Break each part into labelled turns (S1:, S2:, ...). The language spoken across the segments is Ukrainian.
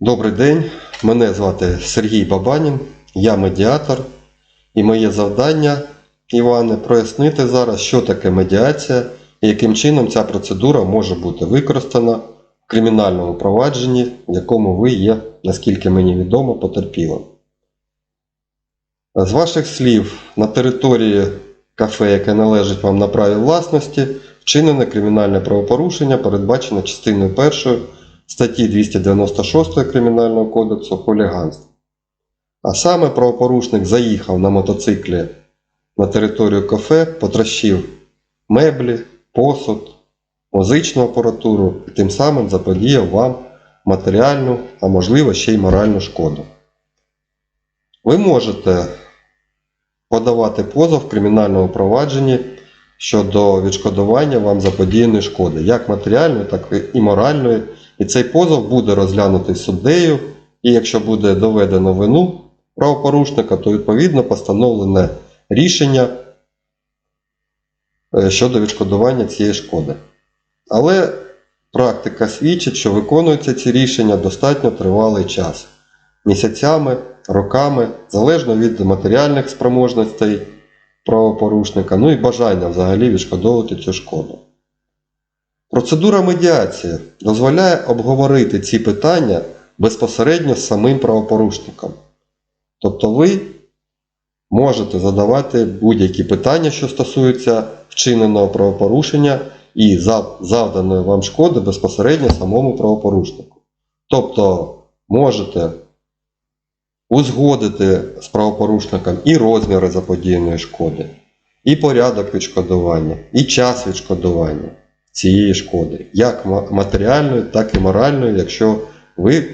S1: Добрий день, мене звати Сергій Бабанін, я медіатор, і моє завдання, Іване, прояснити зараз, що таке медіація і яким чином ця процедура може бути використана в кримінальному провадженні, в якому ви є, наскільки мені відомо, потерпілим. З ваших слів, на території кафе, яке належить вам на праві власності, вчинене кримінальне правопорушення, передбачене частиною першою статті 296 Кримінального кодексу хуліганство. А саме правопорушник заїхав на мотоциклі на територію кафе, потрощив меблі, посуд, музичну апаратуру і тим самим заподіяв вам матеріальну, а можливо ще й моральну шкоду. Ви можете подавати позов в кримінальному провадженні щодо відшкодування вам заподіяної шкоди, як матеріальної, так і моральної. І цей позов буде розглянутий суддею, і якщо буде доведено вину правопорушника, то відповідно постановлене рішення е, щодо відшкодування цієї шкоди. Але практика свідчить, що виконуються ці рішення достатньо тривалий час місяцями, роками, залежно від матеріальних спроможностей правопорушника, ну і бажання взагалі відшкодовувати цю шкоду. Процедура медіації дозволяє обговорити ці питання безпосередньо з самим правопорушником. Тобто ви можете задавати будь-які питання, що стосуються вчиненого правопорушення і завданої вам шкоди безпосередньо самому правопорушнику. Тобто можете узгодити з правопорушником і розміри заподіяної шкоди, і порядок відшкодування, і час відшкодування цієї шкоди, як ма- матеріальної, так і моральної, якщо ви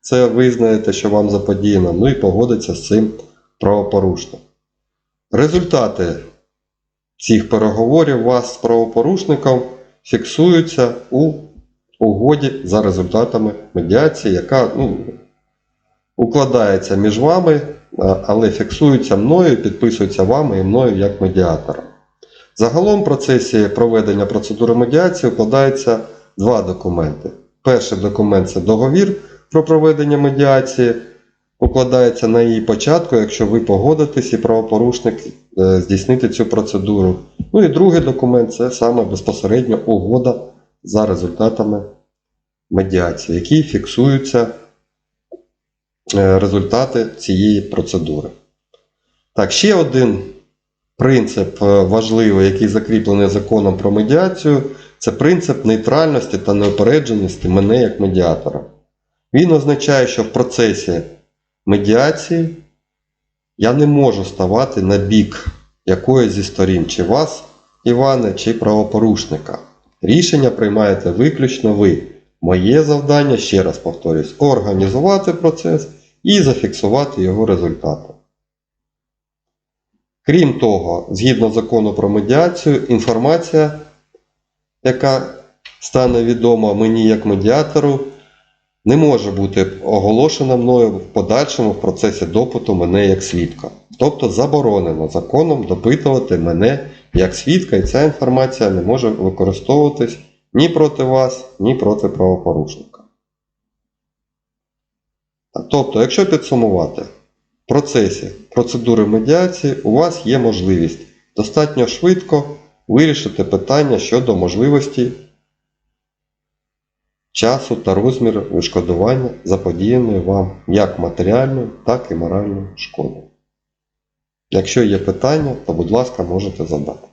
S1: це визнаєте, що вам заподіяно, ну і погодиться з цим правопорушник. Результати цих переговорів вас з правопорушником фіксуються у угоді за результатами медіації, яка ну, укладається між вами, але фіксується мною, підписується вами і мною як медіатором. Загалом в процесі проведення процедури медіації укладається два документи. Перший документ це договір про проведення медіації, укладається на її початку, якщо ви погодитесь і правопорушник е, здійснити цю процедуру. Ну і другий документ це саме безпосередньо угода за результатами медіації, в якій фіксуються е, результати цієї процедури. Так, ще один принцип е, важливий, який закріплений законом про медіацію, це принцип нейтральності та неупередженості мене як медіатора. Він означає, що в процесі медіації я не можу ставати на бік якоїсь зі сторін, чи вас, Іване, чи правопорушника. Рішення приймаєте виключно ви. Моє завдання, ще раз повторюсь, організувати процес і зафіксувати його результати. Крім того, згідно закону про медіацію, інформація, яка стане відома мені як медіатору, не може бути оголошена мною в подальшому в процесі допиту мене як свідка. Тобто заборонено законом допитувати мене як свідка, і ця інформація не може використовуватись ні проти вас, ні проти правопорушника. Тобто, якщо підсумувати, процесі процедури медіації у вас є можливість достатньо швидко вирішити питання щодо можливості часу та розміру відшкодування заподіяної вам як матеріальної, так і моральної шкоди. Якщо є питання, то будь ласка можете задати.